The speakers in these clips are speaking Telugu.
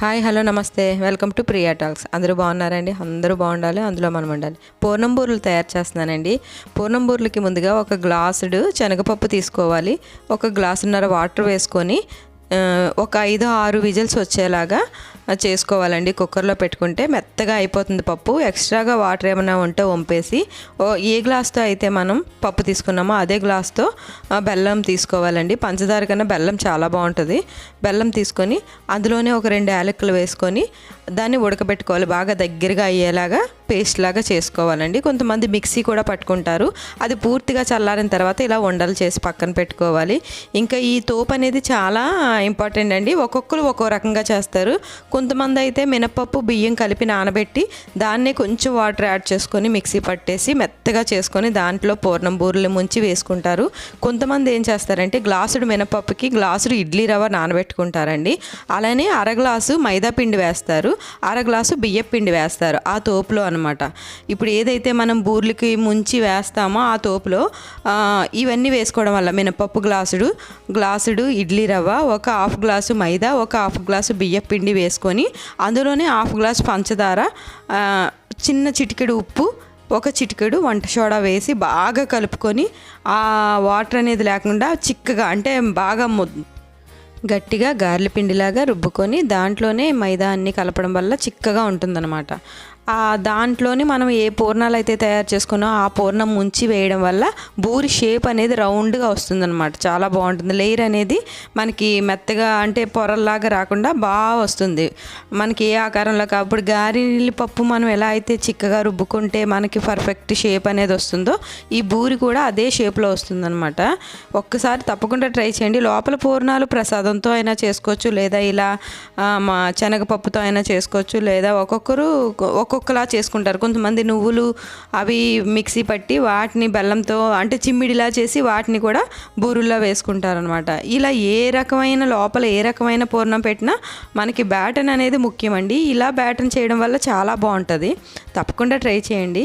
హాయ్ హలో నమస్తే. Welcome to Priya talks. అందరూ బాగున్నారండి? అందరూ బాగుండాలి అందులో మనం ఉండాలి. పూర్ణం బూరెలు తయారు చేస్తున్నానండి. పూర్ణం బూరెలకి ముందుగా ఒక గ్లాసుడు శనగపప్పు తీసుకోవాలి. ఒక గ్లాసున్నర వాటర్ వేసుకొని ఒక ఐదు ఆరు విజిల్స్ వచ్చేలాగా చేసుకోవాలండి. కుక్కర్లో పెట్టుకుంటే మెత్తగా అయిపోతుంది పప్పు. ఎక్స్ట్రాగా వాటర్ ఏమైనా ఉంటే వంపేసి ఓ ఏ గ్లాస్తో అయితే మనం పప్పు తీసుకున్నామో అదే గ్లాస్తో బెల్లం తీసుకోవాలండి. పంచదార కన్నా బెల్లం చాలా బాగుంటుంది. బెల్లం తీసుకొని అందులోనే ఒక రెండు యాలకులు వేసుకొని దాన్ని ఉడకబెట్టుకోవాలి. బాగా దగ్గరగా అయ్యేలాగా పేస్ట్ లాగా చేసుకోవాలండి. కొంతమంది మిక్సీ కూడా పట్టుకుంటారు. అది పూర్తిగా చల్లారిన తర్వాత ఇలా ఉండలు చేసి పక్కన పెట్టుకోవాలి. ఇంకా ఈ తోపు అనేది చాలా ఇంపార్టెంట్ అండి. ఒక్కొక్కరు ఒక్కో రకంగా చేస్తారు. కొంతమంది అయితే మినపప్పు బియ్యం కలిపి నానబెట్టి దాన్నే కొంచెం వాటర్ యాడ్ చేసుకొని మిక్సీ పట్టేసి మెత్తగా చేసుకొని దాంట్లో పూర్ణం బూరెలు ముంచి వేసుకుంటారు. కొంతమంది ఏం చేస్తారంటే గ్లాసుడు మినపప్పుకి గ్లాసుడు ఇడ్లీ రవ్వ నానబెట్టుకుంటారండి. అలానే అర గ్లాసు మైదా పిండి వేస్తారు. అర గ్లాసు బియ్య పిండి వేస్తారు. ఆ తోపులో అనమాట ఇప్పుడు ఏదైతే మనం బూర్లకి ముంచి వేస్తామో ఆ తోపులో ఇవన్నీ వేసుకోవడం వల్ల మినపప్పు గ్లాసుడు గ్లాసుడు ఇడ్లీ రవ్వ ఒక హాఫ్ గ్లాసు మైదా ఒక హాఫ్ గ్లాసు బియ్య పిండి వేసుకొని అందులోనే హాఫ్ గ్లాస్ పంచదార చిన్న చిటికెడు ఉప్పు ఒక చిటికెడు వంట సోడా వేసి బాగా కలుపుకొని ఆ వాటర్ అనేది లేకుండా చిక్కగా అంటే బాగా గట్టిగా గార్లపిండిలాగా రుబ్బుకొని దాంట్లోనే మైదా అన్ని కలపడం వల్ల చిక్కగా ఉంటుందన్నమాట. ఆ దాంట్లోనే మనం ఏ పూర్ణాలు అయితే తయారు చేసుకున్నామో ఆ పూర్ణం ముంచి వేయడం వల్ల బూరి షేప్ అనేది రౌండ్గా వస్తుందన్నమాట. చాలా బాగుంటుంది. లేయర్ అనేది మనకి మెత్తగా అంటే పొరల్లాగా రాకుండా బాగా వస్తుంది. మనకి ఏ ఆకారంలో కాబట్టి గారెలు పప్పు మనం ఎలా అయితే చిక్కగా రుబ్బుకుంటే మనకి పర్ఫెక్ట్ షేప్ అనేది వస్తుందో ఈ బూరి కూడా అదే షేప్లో వస్తుందన్నమాట. ఒక్కసారి తప్పకుండా ట్రై చేయండి. లోపల పూర్ణాలు ప్రసాదంతో అయినా చేసుకోవచ్చు. లేదా ఇలా మా శనగపప్పుతో అయినా చేసుకోవచ్చు. లేదా ఒక్కొక్కరు ఒక్కొక్క ఒక్కొక్కలా చేసుకుంటారు. కొంతమంది నువ్వులు అవి మిక్సీ పట్టి వాటిని బెల్లంతో అంటే చిమ్మిడిలా చేసి వాటిని కూడా బూరుల్లో వేసుకుంటారు అనమాట ఇలా ఏ రకమైన లోపల ఏ రకమైన పూర్ణం పెట్టినా మనకి బ్యాటన్ అనేది ముఖ్యమండి. ఇలా బ్యాటన్ చేయడం వల్ల చాలా బాగుంటుంది. తప్పకుండా ట్రై చేయండి.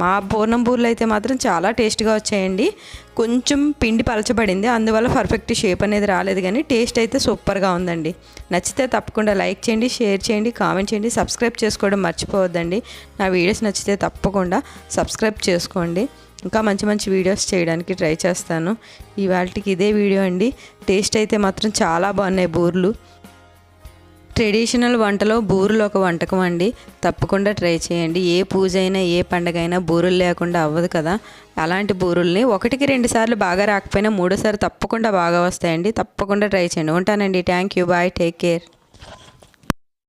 మా పూర్ణం బూర్లు అయితే మాత్రం చాలా టేస్ట్గా వచ్చాయండి. కొంచెం పిండి పలచబడింది. అందువల్ల పర్ఫెక్ట్ షేప్ అనేది రాలేదు కానీ టేస్ట్ అయితే సూపర్గా ఉందండి. నచ్చితే తప్పకుండా లైక్ చేయండి షేర్ చేయండి కామెంట్ చేయండి సబ్స్క్రైబ్ చేసుకోవడం మర్చిపోవద్దండి. నా వీడియోస్ నచ్చితే తప్పకుండా సబ్స్క్రైబ్ చేసుకోండి. ఇంకా మంచి మంచి వీడియోస్ చేయడానికి ట్రై చేస్తాను. ఇవాళకి ఇదే వీడియో అండి. టేస్ట్ అయితే మాత్రం చాలా బాగున్నాయి బూర్లు. ట్రెడిషనల్ వంటలో బూరెలు ఒక వంటకం అండి. తప్పకుండా ట్రై చేయండి. ఏ పూజ అయినా ఏ పండగ అయినా బూరెలు లేకుండా అవ్వదు కదా. అలాంటి బూరెల్ని ఒకటికి రెండు సార్లు బాగా రాకపోయినా మూడోసారి తప్పకుండా బాగా వస్తాయండి. తప్పకుండా ట్రై చేయండి. ఉంటానండి. Thank you. Bye. Take care.